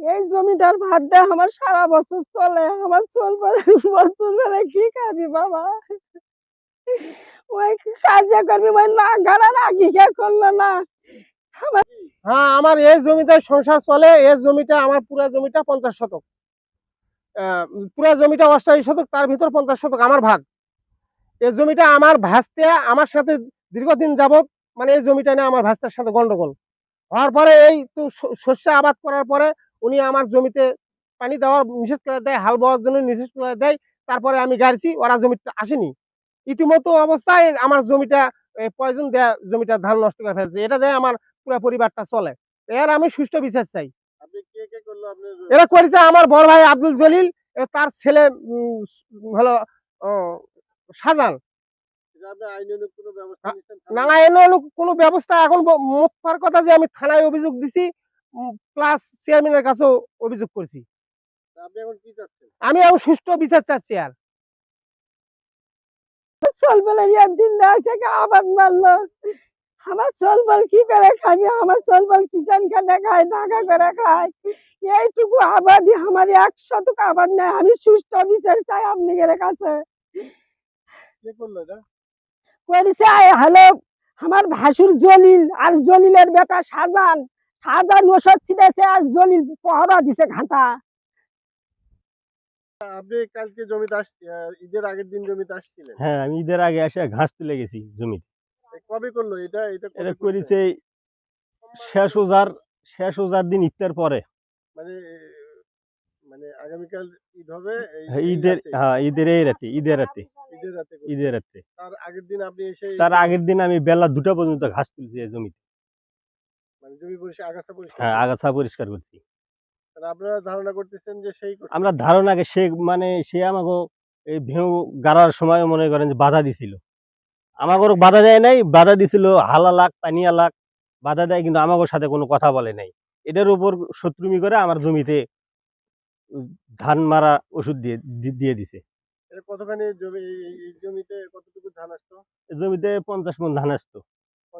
এই জমিটার ভাত দেয় আমার সারা বছর চলে, আমার চলবে বছর বেলা কি খাবি বাবা? ওই কাজে করবি, ওই না গাড়া রাখি কে করল না? হ্যাঁ আমার এই জমিতে সংসার চলে, এই জমিটা, আমার পুরো জমিটা পঞ্চাশ শতক। পুরো জমিটা অষ্টাশি শতক, তার ভিতর পঞ্চাশ শতক আমার ভাগ। এই জমিটা আমার ভাসতে, আমার সাথে দীর্ঘদিন যাবত মানে এই জমিটা নিয়ে আমার ভাস্তার সাথে গন্ডগোল। হওয়ার পরে এই তো শস্য আবাদ করার পরে উনি আমার জমিতে পানি দেওয়ার নিষেধ করে দেয় হাল বোয়ার জন্য নিষেধ করে দেয় তারপরে আমি গাড়ছি ওরা জমিটা আসেনি। ইতিমধ্যে অবস্থায় আমার জমিটা পয়জন দেয়া জমিটা ধান নষ্ট করে ফেলছে। এটা দেয় আমার পুরো পরিবারটা চলে। এর আমি সুষ্ঠু বিচার চাই। এরা করেছে আমার বড় ভাই আব্দুল জলিল তার ছেলে হলো ব্যবস্থা না না এনে কোনো ব্যবস্থা এখন মোট কথা যে আমি থানায় অভিযোগ দিছি প্লাস চেয়ারম্যানের কাছেও অভিযোগ করছি। আপনি এখন কি চাচ্ছেন? আমি এখন সুষ্ঠু বিচার চাচ্ছি আর। চলবে দিন থেকে আবাদ মারলো। আমার চলবল কি করে খাবি? আমার চলবল কিষান খেটে খায় টাকা করে খায়। এইটুকু আমার এক শতক আবাদ নেই। আমি সুস্থ বিচার চাই আপনাদের কাছে। কে করেছে হলো আমার ভাসুর জলিল। আর জলিলের বেটা সাজান। ওষুধ ছিটেছে আর জলিল পহরা দিছে ঘাটা। আপনি কালকে জমিতে আস ঈদের আগের দিন জমিতে আসছিলেন? হ্যাঁ আমি ঈদের আগে এসে ঘাস তুলে গেছি জমিতে। কবে করল? এটা এটা এটা করেছে শেষ ওজার শেষ ওজার দিন ইফতার পরে। মানে মানে আগামীকাল ঈদ হবে হ্যাঁ, ঈদের হ্যাঁ ঈদের এই রাতে ঈদের রাতে। ঈদের রাতে ঈদের রাতে। তার আগের দিন আপনি এসে তার আগের দিন আমি বেলা দুটা পর্যন্ত ঘাস তুলছি জমিতে মানে জমি পরিষ্কার আগাছা পরিষ্কার হ্যাঁ আগাছা পরিষ্কার করছি। তাহলে আপনারা ধারণা করতেছেন যে সেই। আমরা ধারণাকে সে মানে সে আমাকে এই ভেউ গাড়ার সময় মনে করেন যে বাধা দিছিল। আমাকে বাধা দেয় নাই বাধা দিছিল হালা লাখ পানিয়া লাখ বাধা দেয় কিন্তু আমাকে সাথে কোনো কথা বলে নাই। এটার উপর শত্রুমি করে আমার জমিতে ধান মারা ওষুধ দিয়ে দিয়ে দিছে। কতখানি জমি জমিতে কতটুকু ধান আসতো? জমিতে পঞ্চাশ মন ধান আসতো।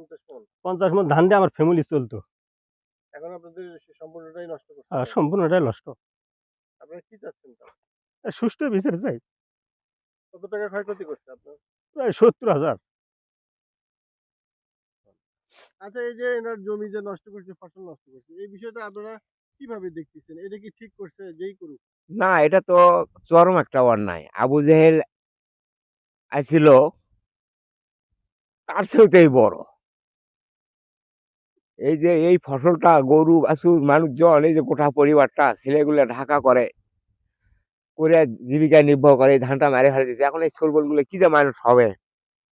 পঞ্চাশ মন। পঞ্চাশ মন ধান দিয়ে আমার ফ্যামিলি চলতো। এখন আপনাদের সম্পূর্ণটাই নষ্ট করছে। সম্পূর্ণটাই নষ্ট। আপনারা কি চাচ্ছেন সুষ্ঠু বিচার চাই। কত টাকা ক্ষয়ক্ষতি করছে আপনার? প্রায় সত্তর হাজার। আচ্ছা এই যে এনার জমি যে নষ্ট করছে ফসল নষ্ট করছে এই বিষয়টা আপনারা কীভাবে দেখতেছেন? এটা কি ঠিক করছে যেই করুক? না এটা তো চরম একটা অন্যায়। আবু জেহেল আসছিল তার চেয়েতেই বড়। এই যে এই ফসলটা গরু বাছুর মানুষজন এই যে গোটা পরিবারটা ছেলেগুলো ঢাকা করে করে জীবিকা নির্ভর করে এই ধানটা মেরে ফেলে দিচ্ছে এখন এই ছোলবলগুলো কি যে মানুষ হবে?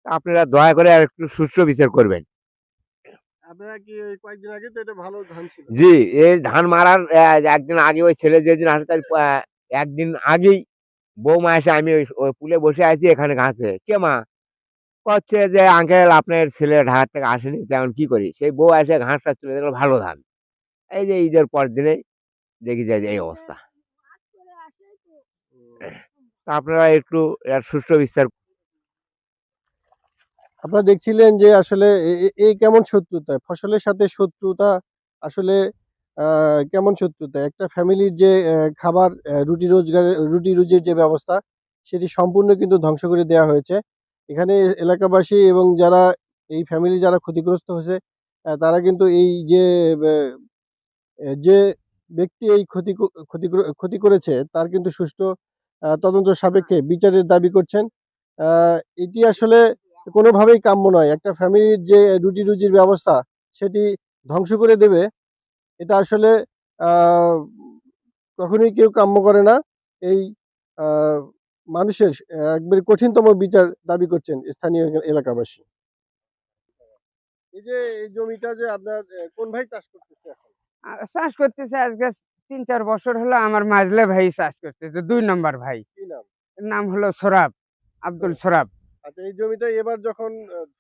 আপনারা দয়া করে আর একটু সুষ্ঠু বিচার করবেন। আপনারা কি কয়েকদিন আগে তো এটা ভালো ধান ছিল? জি এই ধান মারার একদিন আগে ওই ছেলে যেদিন আসে তার একদিন আগেই বৌমা এসে আমি ওই পুলে বসে আছি এখানে ঘাসে। কে মা? করছে যে, আঙ্কেল, আপনার ছেলে ঢাকার থেকে আসেনি তেমন কি করি? সেই বউ এসে ঘাসটা তুলে দেখল ভালো ধান। এই যে ঈদের পর দিনে দেখি যায় যে এই অবস্থা। আপনারা একটু সুষ্ঠু বিচার আপনারা দেখছিলেন যে, আসলে এই কেমন শত্রুতা? ফসলের সাথে শত্রুতা আসলে কেমন শত্রুতা? একটা ফ্যামিলির যে খাবার রুটি রোজগার, রুটি রুজির যে ব্যবস্থা, সেটি সম্পূর্ণ কিন্তু ধ্বংস করে দেওয়া হয়েছে। এখানে এলাকাবাসী এবং যারা এই ফ্যামিলি যারা ক্ষতিগ্রস্ত হয়েছে তারা কিন্তু এই যে যে ব্যক্তি এই ক্ষতি ক্ষতি ক্ষতি করেছে, তার কিন্তু সুষ্ঠু তদন্ত সাপেক্ষে বিচারের দাবি করছেন। এটি আসলে কোনোভাবেই কাম্য নয়। একটা ফ্যামিলির যে রুটি রুজির ব্যবস্থা, সেটি ধ্বংস করে দেবে। এটা আসলে কখনোই কেউ কাম্য করে না। এই মানুষের একবারে কঠিনতম বিচার দাবি করছেন স্থানীয় এলাকাবাসী। এই যে এই জমিটা যে আপনার কোন ভাই চাষ করতেছে এখন? চাষ করতেছে আজকে তিন চার বছর হলো আমার মাজলে ভাই চাষ করতেছে দুই নম্বর ভাই। কি নাম? এর নাম হলো সোরাব আব্দুল সোরাব। আচ্ছা এই জমিটা এবার যখন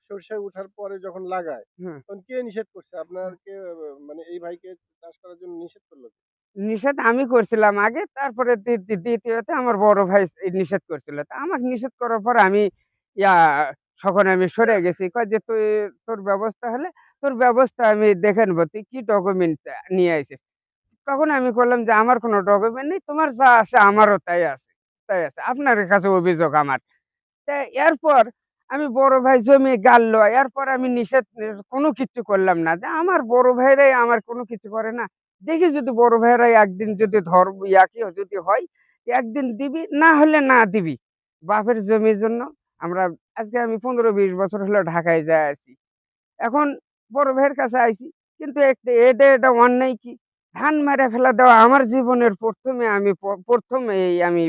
সরষে উঠার পরে যখন লাগায় তখন কে নিষেধ করছে? আপনার কে মানে এই ভাইকে চাষ করার জন্য নিষেধ করল? নিষেধ আমি করছিলাম আগে, তারপরে দ্বি- দ্বি- দ্বিতীয়তে আমার বড় ভাই নিষেধ করছিল। তা আমাকে নিষেধ করার পর আমি, ইয়া তখন আমি সরে গেছি। কয় যে তুই, তোর ব্যবস্থা হলে, তোর ব্যবস্থা আমি দেখে নেব, তুই কি ডকুমেন্ট নিয়ে আসিস তখন আমি করলাম যে আমার কোনো ডকুমেন্ট নেই, তোমার যা আছে আমারও তাই আছে তাই আছে। আপনার কাছে অভিযোগ আমার। তা এরপর আমি বড় ভাই জমি গাল গালল এরপর আমি নিষেধ, কোনো কিছু করলাম না। যে আমার বড় ভাইরাই আমার কোনো কিছু করে না। দেখি যদি বড় ভাইরাই একদিন যদি ধর্ম ইয়াকি যদি হয় একদিন দিবি, না হলে না দিবি। বাপের জমির জন্য আমরা, আজকে আমি পনেরো বিশ বছর হলো ঢাকায় যাই আছি। এখন বড় ভাইয়ের কাছে আইছি, কিন্তু একটা এটা এটা অন্যায় কি? ধান মেরে ফেলা দেওয়া আমার জীবনের প্রথমে আমি প্রথমে এই আমি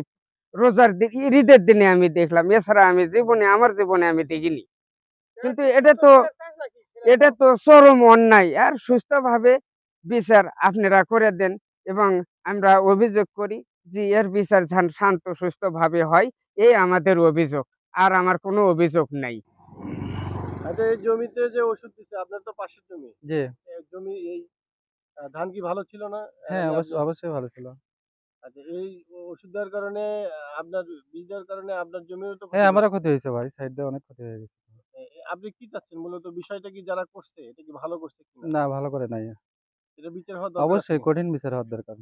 রোজার দিন ঈদের দিনে আমি দেখলাম এছাড়া আমি জীবনে আমার জীবনে আমি দেখিনি। কিন্তু এটা তো এটা তো চরম অন্যায়। আর সুস্থভাবে বিচার আপনারা করে দেন এবং আমরা অভিযোগ করি যে এর বিচার শান্ত সুস্থভাবে হয়। এই আমাদের অভিযোগ আর আমার কোনো অভিযোগ নাই। আচ্ছা এই জমিতে যে ওষুধ দিচ্ছে আপনার তো পাশের জমি। জি। জমি এই ধান কি ভালো ছিল না? হ্যাঁ অবশ্যই অবশ্যই ভালো ছিল। আচ্ছা এই ওষুধ দেওয়ার কারণে আপনার বীজ দেওয়ার কারণে আপনার জমির তো হ্যাঁ আমারও ক্ষতি হয়েছে ভাই সাইড দিয়ে অনেক ক্ষতি হয়ে গেছে। আপনি কি চাচ্ছেন? মূলত বিষয়টা কি যারা করছে এটা কি ভালো করছে কিনা? না ভালো করে নাই। এটা বিচার হওয়া অবশ্যই কঠিন বিচার হওয়ার দরকার।